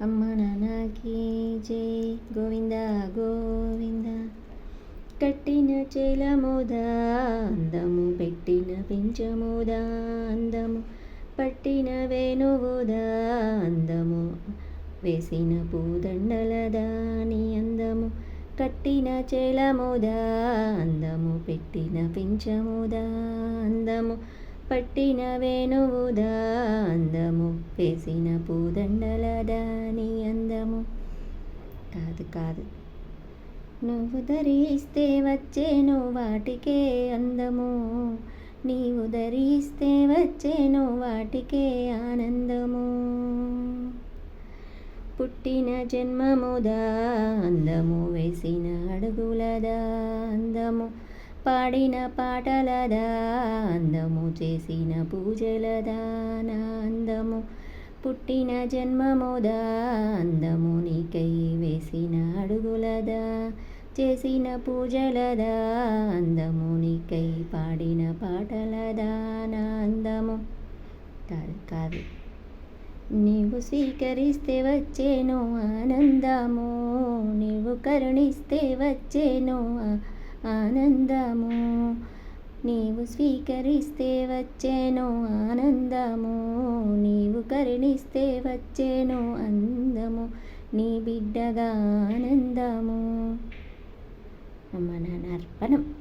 అమ్మ నాన్నకి జై. గోవింద గోవింద. కట్టిన చేలముదా అందము పెట్టిన పెంచమోదా అందము పట్టిన వేణువుదా అందము వేసిన పూదండలదా నీ అందము కట్టిన చేలముదా అందము పెట్టిన పెంచముదా అందము పట్టిన వేణువుదా అందము వేసిన పూదండలదా కాదు కాదు. నువ్వు ధరిస్తే వచ్చేను వాటికే అందము. నీవు ధరిస్తే వచ్చేను వాటికే ఆనందము. పుట్టిన జన్మముదా అందము వేసిన అడుగులదా అందము. పాడిన పాటలదా అందము చేసిన పూజలదా నా అందము. పుట్టిన జన్మముదా అందము అడుగులదా చేసిన పూజలదా? అందము నీకై పాడిన పాటలదా నా అందము? కాదు కాదు నీవు స్వీకరిస్తే వచ్చేను ఆనందము. నీవు కరుణిస్తే వచ్చేను ఆనందము. నీవు స్వీకరిస్తే వచ్చేను ఆనందము. నీవు కరుణిస్తే వచ్చేను అందము. నీ బిడ్డగా ఆనందము. మన నాన్న అర్పణం.